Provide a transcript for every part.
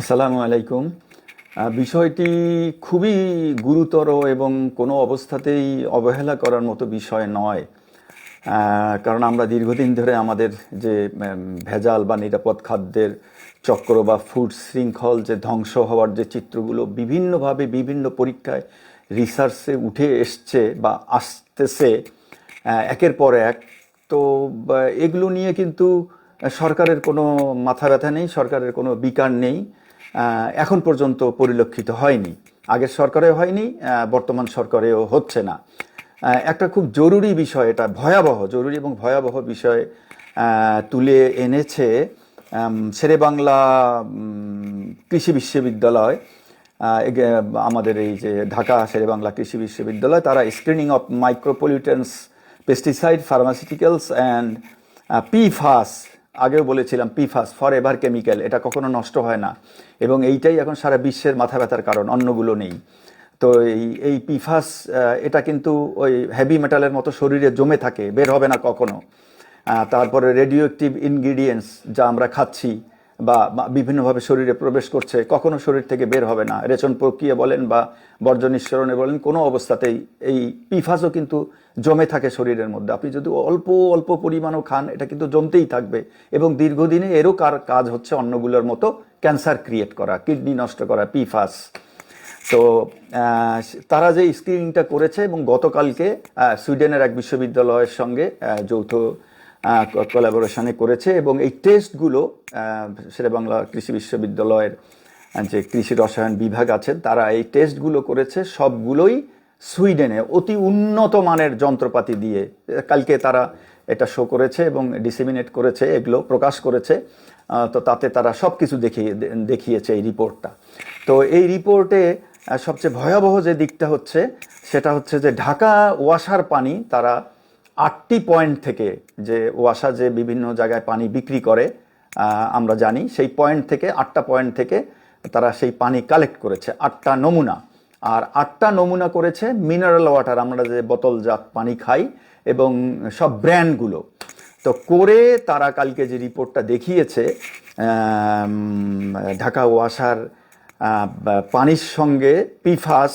আসসালামু আলাইকুম। বিষয়টি খুবই গুরুতর এবং কোনো অবস্থাতেই অবহেলা করার মতো বিষয় নয়। কারণ আমরা দীর্ঘদিন ধরে আমাদের যে ভেজাল বা নিরাপদ খাদ্যের চক্র বা ফুড শৃঙ্খল যে ধ্বংস হওয়ার যে চিত্রগুলো বিভিন্নভাবে বিভিন্ন পরীক্ষায় রিসার্চে উঠে এসছে বা আসতেছে একের পর এক। তো এগুলো নিয়ে কিন্তু সরকারের কোনো মাথা ব্যথা নেই, সরকারের কোনো বিকার নেই। এখন পর্যন্ত পরিলক্ষিত হয়নি। আগের সরকারেও হয়নি বর্তমান সরকারেও হচ্ছে না। একটা খুব জরুরি বিষয়, এটা ভয়াবহ, জরুরি এবং ভয়াবহ বিষয় তুলে এনেছে শেরে বাংলা কৃষি বিশ্ববিদ্যালয়। আমাদের এই যে ঢাকা শেরে বাংলা কৃষি বিশ্ববিদ্যালয়, তারা screening of micropollutants pesticide pharmaceuticals and P PFAS আগেও বলেছিলাম, পিফাস ফর এভার কেমিক্যাল এটা কখনো নষ্ট হয় না। এবং এইটাই এখন সারা বিশ্বের মাথা ব্যথার কারণ অন্যগুলো নেই। তো এই এই পিফাস এটা কিন্তু ওই হেভি মেটালের মতো শরীরে জমে থাকে, বের হবে না কখনো। তারপরে রেডিও অ্যাক্টিভ ইনগ্রিডিয়েন্টস যা আমরা খাচ্ছি বা বিভিন্নভাবে শরীরে প্রবেশ করছে, কখনো শরীর থেকে বের হবে না। রেচন প্রক্রিয়া বলেন বা বর্জ্য নিঃসরণে বলেন, কোনো অবস্থাতেই এই পিফাসও কিন্তু জমে থাকে শরীরের মধ্যে। আপনি যদি অল্প অল্প পরিমাণও খান, এটা কিন্তু জমতেই থাকবে। এবং দীর্ঘদিনে এরও কার কাজ হচ্ছে অন্যগুলোর মতো ক্যান্সার ক্রিয়েট করা, কিডনি নষ্ট করা পিফাস তো তারা যে স্ক্রিনিংটা করেছে এবং গতকালকে সুইডেনের এক বিশ্ববিদ্যালয়ের সঙ্গে যৌথ কোলাবোরেশনে করেছে এবং এই টেস্টগুলো সেটা বাংলা কৃষি বিশ্ববিদ্যালয়ের যে কৃষি রসায়ন বিভাগ আছে তারা এই টেস্টগুলো করেছে, সবগুলোই সুইডেনে অতি উন্নত মানের যন্ত্রপাতি দিয়ে। কালকে তারা এটা শো করেছে এবং ডিসিমিনেট করেছে, এগুলো প্রকাশ করেছে তো তাতে তারা সব কিছু দেখিয়ে দেখিয়েছে এই রিপোর্টটা তো এই রিপোর্টে সবচেয়ে ভয়াবহ যে দিকটা হচ্ছে, সেটা হচ্ছে যে ঢাকা ওয়াসার পানি তারা আটটি পয়েন্ট থেকে যে ওয়াসা যে বিভিন্ন জায়গায় পানি বিক্রি করে আমরা জানি, সেই পয়েন্ট থেকে, আটটা পয়েন্ট থেকে তারা সেই পানি কালেক্ট করেছে, আটটা নমুনা। আর আটটা নমুনা করেছে মিনারেল ওয়াটার, আমরা যে বোতলজাত পানি খাই এবং সব ব্র্যান্ডগুলো। তো করে তারা কালকে যে রিপোর্টটা দেখিয়েছে ঢাকা ওয়াসার পানির সঙ্গে পিফাস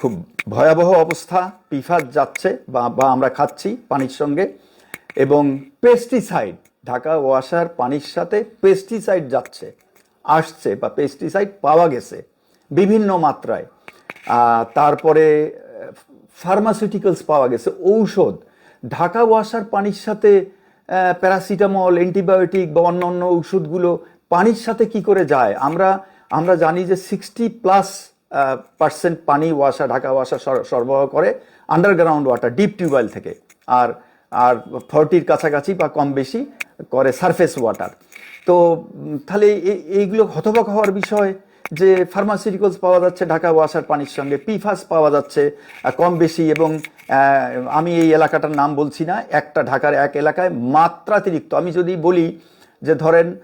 খুব ভয়াবহ অবস্থা পিফাস যাচ্ছে বা বা আমরা খাচ্ছি পানির সঙ্গে এবং পেস্টিসাইড ঢাকা ওয়াসার পানির সাথে পেস্টিসাইড যাচ্ছে, আসছে বা পেস্টিসাইড পাওয়া গেছে বিভিন্ন মাত্রায়। তারপরে ফার্মাসিউটিক্যালস পাওয়া গেছে, ঔষধ। ঢাকা ওয়াসার পানির সাথে প্যারাসিটামল অ্যান্টিবায়োটিক বা অন্য অন্য ঔষধগুলো পানির সাথে কি করে যায়? আমরা আমরা জানি যে সিক্সটি প্লাস পার্সেন্ট পানি ওয়াসা, ঢাকা ওয়াসা সর- সরবরাহ করে আন্ডারগ্রাউন্ড ওয়াটার, ডিপ টিউবওয়েল থেকে। আর আর ফর্টির কাছাকাছি বা কম বেশি করে সারফেস ওয়াটার। তো তাহলে এইগুলো হতবাক হওয়ার বিষয় যে ফার্মাসিউটিক্যালস পাওয়া যাচ্ছে ঢাকা ওয়াসার পানির সঙ্গে, পিফাস পাওয়া যাচ্ছে কম বেশি এবং আমি এই এলাকাটার নাম বলছি না, একটা ঢাকার এক এলাকায় মাত্রাতিরিক্ত। আমি যদি বলি যে ধরেন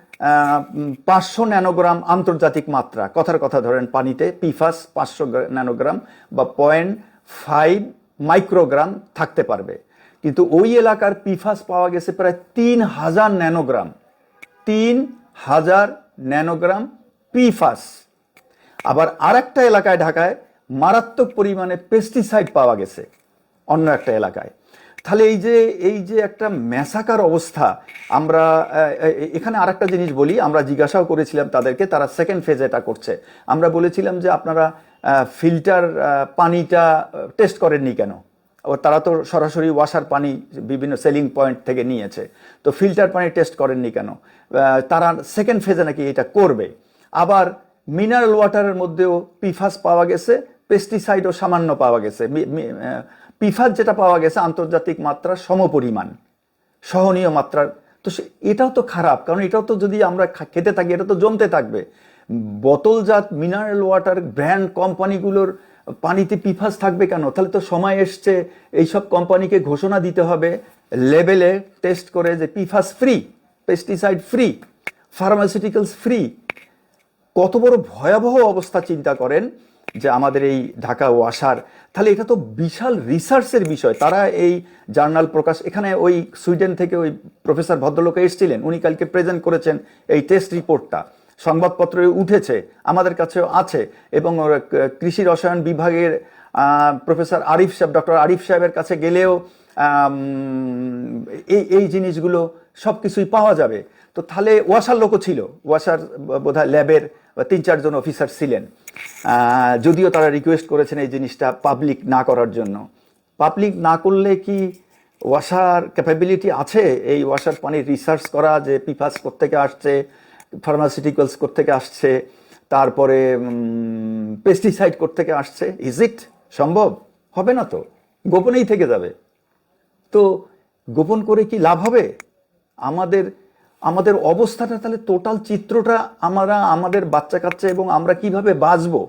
পাঁচশো ন্যানোগ্রাম আন্তর্জাতিক মাত্রা। কথার কথা ধরেন পানিতে, পিফাস পাঁচশো ন্যানোগ্রাম বা পয়েন্ট ফাইভ মাইক্রোগ্রাম থাকতে পারবে। কিন্তু ওই এলাকার পিফাস পাওয়া গেছে প্রায় তিন হাজার ন্যানোগ্রাম। তিন হাজার ন্যানোগ্রাম পিফাস। আবার আরেকটা এলাকায়, ঢাকায় মারাত্মক পরিমাণে পেস্টিসাইড পাওয়া গেছে। অন্য একটা এলাকায়। তাহলে এই যে এই যে একটা ম্যাসাকার অবস্থা, আমরা এখানে আর একটা জিনিস বলি, আমরা জিজ্ঞাসাও করেছিলাম তাদেরকে, তারা সেকেন্ড ফেজে এটা করছে। আমরা বলেছিলাম যে আপনারা ফিল্টার পানিটা টেস্ট করেননি কেন? তারা তো সরাসরি ওয়াশার পানি বিভিন্ন সেলিং পয়েন্ট থেকে নিয়েছে। তো ফিল্টার পানি টেস্ট করেননি কেন? তারা সেকেন্ড ফেজে নাকি এটা করবে। আবার মিনারেল ওয়াটারের মধ্যেও পিফাস পাওয়া গেছে পেস্টিসাইডও সামান্য পাওয়া গেছে। পিফাস যেটা পাওয়া গেছে আন্তর্জাতিক মাত্রা সমপরিমাণ, সহনীয় মাত্রার। তো সে- এটাও তো খারাপ, কারণ এটাও তো যদি আমরা খেতে থাকি, এটা তো জমতে থাকবে। বোতলজাত মিনারেল ওয়াটার ব্র্যান্ড কোম্পানিগুলোর পানিতে পিফাস থাকবে কেন? তাহলে তো সময় এসছে, এইসব কোম্পানিকে ঘোষণা দিতে হবে। লেবেলে টেস্ট করে যে PFAS free pesticide free pharmaceuticals free কত বড় ভয়াবহ অবস্থা চিন্তা করেন যে আমাদের এই ঢাকা ওয়াসার, তাহলে এটা তো বিশাল রিসার্চের বিষয়। তারা এই জার্নাল প্রকাশ, এখানে ওই সুইডেন থেকে ওই প্রফেসর ভদ্রলোক এসেছিলেন, উনি কালকে প্রেজেন্ট করেছেন এই টেস্ট রিপোর্টটা সংবাদপত্রে উঠেছে, আমাদের কাছেও আছে, এবং কৃষি রসায়ন বিভাগের প্রফেসর আরিফ সাহেব, ডক্টর আরিফ সাহেবের কাছে গেলেও এই এই জিনিসগুলো সব কিছুই পাওয়া যাবে। তো তাহলে ওয়াসার লোকও ছিল। ওয়াসার বোধহয় ল্যাবের তিন, চারজন অফিসার ছিলেন। যদিও তারা রিকোয়েস্ট করেছেন এই জিনিসটা পাবলিক না করার জন্য। পাবলিক না করলে কি ওয়াসার ক্যাপাবিলিটি আছে? এই ওয়াসার পানির রিসার্চ করা যে পিফাস থেকে আসছে ফার্মাসিউটিক্যালস থেকে আসছে, তারপরে পেস্টিসাইড থেকে আসছে ইজ ইট সম্ভব? হবে না তো। গোপনেই থেকে যাবে। তো গোপন করে কি লাভ হবে? আমাদের আমাদের অবস্থাটা তাহলে টোটাল চিত্রটা আমরা, আমাদের বাচ্চা কাচ্চা এবং আমরা কীভাবে বাঁচবো?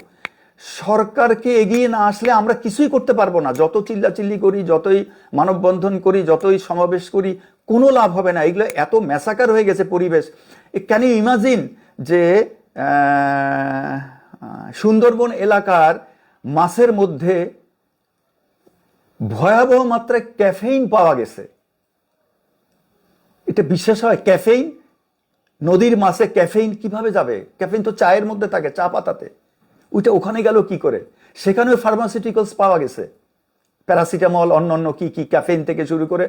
সরকারকে এগিয়ে না আসলে আমরা কিছুই করতে পারব না। যত চিল্লাচিল্লি করি, যতই মানববন্ধন করি, যতই সমাবেশ করি, কোনো লাভ হবে না। এগুলো এত ম্যাসাকার হয়ে গেছে পরিবেশ। ক্যান ইউ ইমাজিন যে সুন্দরবন এলাকার মাছের মধ্যে ভয়াবহ মাত্রায় ক্যাফেইন পাওয়া গেছে? এটা বিশ্বাস হয় ক্যাফেইন? নদীর মাছে ক্যাফেইন কীভাবে যাবে? ক্যাফেইন তো চায়ের মধ্যে থাকে, চা পাতাতে। ওইটা ওখানে গেল কি করে? সেখানেও ফার্মাসিউটিক্যালস পাওয়া গেছে। প্যারাসিটামল অন্য অন্য কি কি ক্যাফেইন থেকে শুরু করে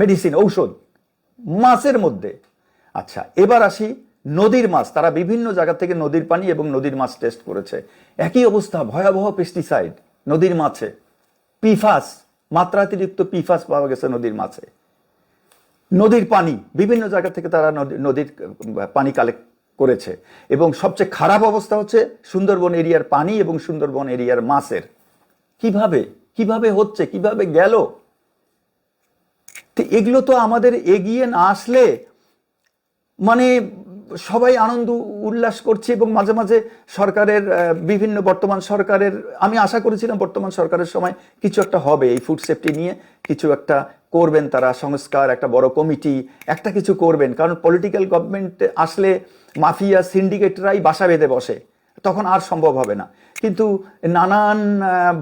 মেডিসিন ঔষধ। মাছের মধ্যে। আচ্ছা এবার আসি নদীর মাছ। তারা বিভিন্ন জায়গা থেকে নদীর পানি এবং নদীর মাছ টেস্ট করেছে। একই অবস্থা, ভয়াবহ পেস্টিসাইড নদীর মাছে। পিফাস মাত্রাতিরিক্ত পিফাস পাওয়া গেছে নদীর মাছে। নদীর পানি, বিভিন্ন জায়গা থেকে তারা নদী- নদীর পানি কালেক্ট করেছে। এবং সবচেয়ে খারাপ অবস্থা হচ্ছে সুন্দরবন এরিয়ার পানি এবং সুন্দরবন এরিয়ার মাছের। কীভাবে? কীভাবে হচ্ছে? কীভাবে গেল? তো এগুলো তো আমাদের এগিয়ে না আসলে মানে সবাই আনন্দ, উল্লাস করছে এবং মাঝে মাঝে সরকারের বিভিন্ন বর্তমান সরকারের, আমি আশা করেছিলাম বর্তমান সরকারের সময় কিছু একটা হবে এই ফুড সেফটি নিয়ে, কিছু একটা করবেন তারা সংস্কার, একটা বড় কমিটি, একটা কিছু করবেন। কারণ পলিটিক্যাল গভর্নমেন্ট আসলে মাফিয়া সিন্ডিকেটরাই বাসা বেঁধে বসে। তখন আর সম্ভব হবে না। কিন্তু নানান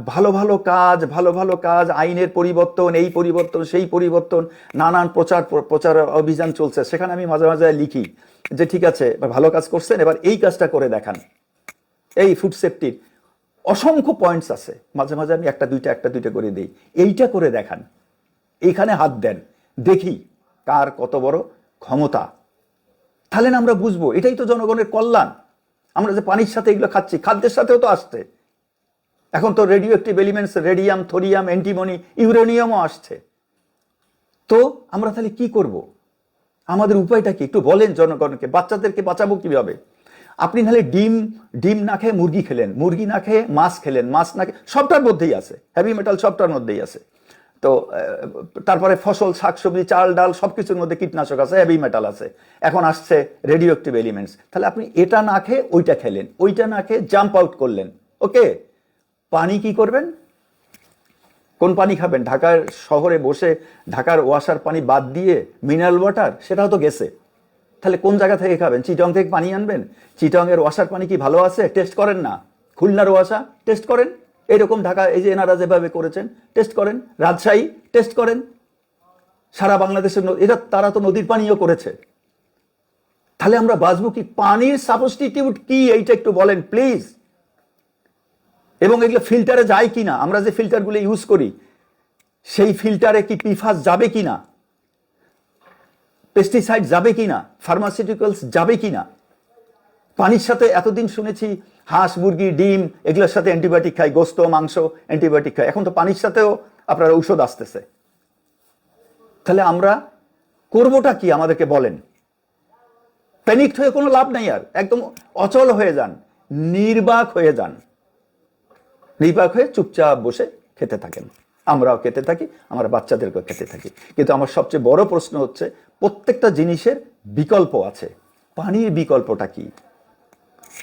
ভালো ভালো কাজ, ভালো ভালো কাজ, আইনের পরিবর্তন, এই পরিবর্তন, সেই পরিবর্তন, নানান প্রচার প্রচার অভিযান চলছে। সেখানে আমি মাঝে মাঝে লিখি যে, ঠিক আছে ভালো কাজ করছেন, এবার এই কাজটা করে দেখান। এই ফুড সেফটির অসংখ্য পয়েন্টস আছে। মাঝে মাঝে আমি একটা, দুইটা একটা, দুইটা করে দিই। এইটা করে দেখান। এইখানে হাত দেন। দেখি কার কত বড় ক্ষমতা। তাহলে না আমরা বুঝব, এটাই তো জনগণের কল্যাণ। আমরা যে পানির সাথে এগুলো খাচ্ছি, খাদ্যের সাথেও তো আসছে। এখন তো radio active elements radium, thorium, antimony, ইউরেনিয়ামও আসছে। তো আমরা তাহলে কি করব? আমাদের উপায়টা কি? একটু বলেন জনগণকে, বাচ্চাদেরকে বাঁচাবো কীভাবে? আপনি নাহলে ডিম ডিম না খেয়ে মুরগি খেলেন, মুরগি না খেয়ে মাছ খেলেন, মাছ না খেয়ে সবটার মধ্যেই আছে। হেভি মেটাল সবটার মধ্যেই আছে। তো তারপরে ফসল, শাকসবজি, চাল, ডাল সব কিছুর মধ্যে কীটনাশক আছে হেভি মেটাল আছে। এখন আসছে রেডিও অ্যাক্টিভ এলিমেন্টস তাহলে আপনি এটা না খেয়ে ওইটা খেলেন। ওইটা না খেয়ে জাম্প আউট করলেন। ওকে পানি কি করবেন? কোন পানি খাবেন? ঢাকার শহরে বসে ঢাকার ওয়াশার পানি বাদ দিয়ে মিনারেল ওয়াটার সেটাও তো গেছে। তাহলে কোন জায়গা থেকে খাবেন? চিটং থেকে পানি আনবেন? চিটং এর ওয়াসার পানি কি ভালো আছে? টেস্ট করেন না। খুলনার ওয়াশা টেস্ট করেন। এরকম ঢাকা, এই যে এনারা যেভাবে করেছেন টেস্ট করেন, রাজশাহী টেস্ট করেন, সারা বাংলাদেশের এটা তারা তো নদীর পানিও করেছে। তাহলে আমরা বাঁচবো কি? পানির সাবস্টিটিউট কি? এইটা একটু বলেন প্লিজ এবং এগুলো ফিল্টারে যায় কিনা? আমরা যে ফিল্টারগুলো ইউজ করি, সেই ফিল্টারে কি পিফাস যাবে কিনা? পেস্টিসাইড যাবে কিনা? ফার্মাসিউটিক্যালস যাবে কিনা? পানির সাথে এতদিন শুনেছি, হাঁস, মুরগি, ডিম, এগুলোর সাথে অ্যান্টিবায়োটিক খাই গোস্ত, মাংস, অ্যান্টিবায়োটিক খাই এখন তো পানির সাথেও আপনার ঔষধ আসতেছে। তাহলে আমরা করবোটা কি আমাদেরকে বলেন? প্যানিকড হয়ে কোনো লাভ নাই আর। একদম অচল হয়ে যান। নির্বাক হয়ে যান। নির্বাক হয়ে চুপচাপ বসে খেতে থাকেন। আমরাও খেতে থাকি, আমার বাচ্চাদেরকেও খেতে থাকি। কিন্তু আমার সবচেয়ে বড় প্রশ্ন হচ্ছে, প্রত্যেকটা জিনিসের বিকল্প আছে। পানির বিকল্পটা কি?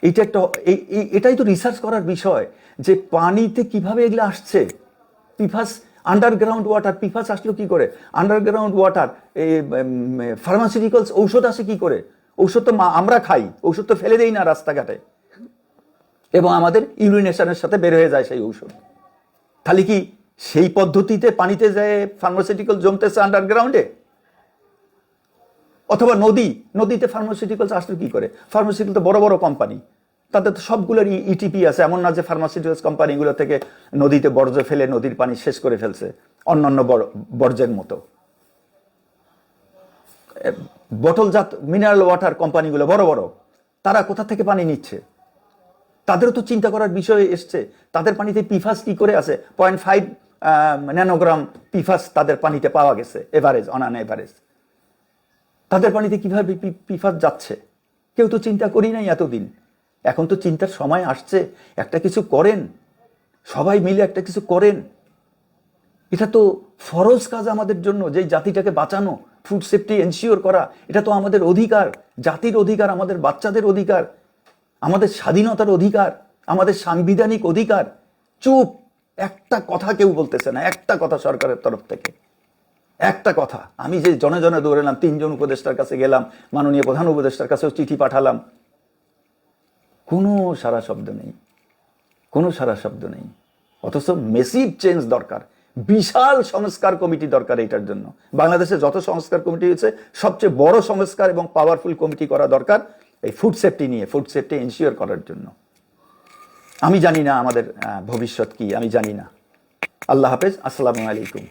এইটা একটা, এই- এটাই তো রিসার্চ করার বিষয় যে পানিতে কীভাবে এগুলো আসছে। পিফাস আন্ডারগ্রাউন্ড ওয়াটার পিফাস আসলো কি করে? আন্ডারগ্রাউন্ড ওয়াটার ফার্মাসিউটিক্যালস ঔষধ আসে কি করে? ঔষধ তো আমরা খাই, ঔষধ তো ফেলে দেই না রাস্তাঘাটে। এবং আমাদের ইউরিনেশনের সাথে বের হয়ে যায় সেই ঔষধ। তাহলে কি সেই পদ্ধতিতে পানিতে যায় ফার্মাসিউটিক্যাল জমতেছে আন্ডারগ্রাউন্ডে অথবা নদী, নদীতে ফার্মাসিউটিক্যালস আসলে কি করে? ফার্মাসিউটিক্যাল তো বড় বড় কোম্পানি তাদের তো সবগুলোর ইটিপি আছে। এমন না যে ফার্মাসিউটিক্যালস কোম্পানিগুলো থেকে নদীতে বর্জ্য ফেলে নদীর পানি শেষ করে ফেলছে, অন্যান্য বর্জ্যের মতো। বটলজাত মিনারেল ওয়াটার কোম্পানিগুলো বড় বড়, তারা কোথা থেকে পানি নিচ্ছে? তাদেরও তো চিন্তা করার বিষয় এসছে। তাদের পানিতে পিফাস কি করে আছে? পয়েন্ট ফাইভ ন্যানোগ্রাম পিফাস তাদের পানিতে পাওয়া গেছে এভারেজ অন অ্যান এভারেজ তাদের পানিতে কীভাবে পি- পিফাস যাচ্ছে? কেউ তো চিন্তা করি নাই এতদিন। এখন তো চিন্তার সময় আসছে। একটা কিছু করেন। সবাই মিলে একটা কিছু করেন। এটা তো ফরজ কাজ আমাদের জন্য যে জাতিটাকে বাঁচানো ফুড সেফটি এনশিওর করা, এটা তো আমাদের অধিকার। জাতির অধিকার, আমাদের বাচ্চাদের অধিকার, আমাদের স্বাধীনতার অধিকার, আমাদের সাংবিধানিক অধিকার। চুপ! একটা কথা কেউ বলতেছে না, একটা কথা সরকারের তরফ থেকে। একটা কথা, আমি যে জনে জনে দৌড়েলাম, তিনজন উপদেষ্টার কাছে গেলাম, মাননীয় প্রধান উপদেষ্টার কাছেও চিঠি পাঠালাম, কোনো সারা শব্দ নেই, কোনো সারা শব্দ নেই। অথচ মেসিভ চেঞ্জ দরকার, বিশাল সংস্কার কমিটি দরকার এটার জন্য। বাংলাদেশে যত সংস্কার কমিটি হয়েছে, সবচেয়ে বড় সংস্কার এবং পাওয়ারফুল কমিটি করা দরকার এই ফুড সেফটি নিয়ে ফুড সেফটি এনশিওর করার জন্য। আমি জানি না আমাদের ভবিষ্যৎ কি, আমি জানি না। আল্লাহ হাফেজ, আসসালামু আলাইকুম।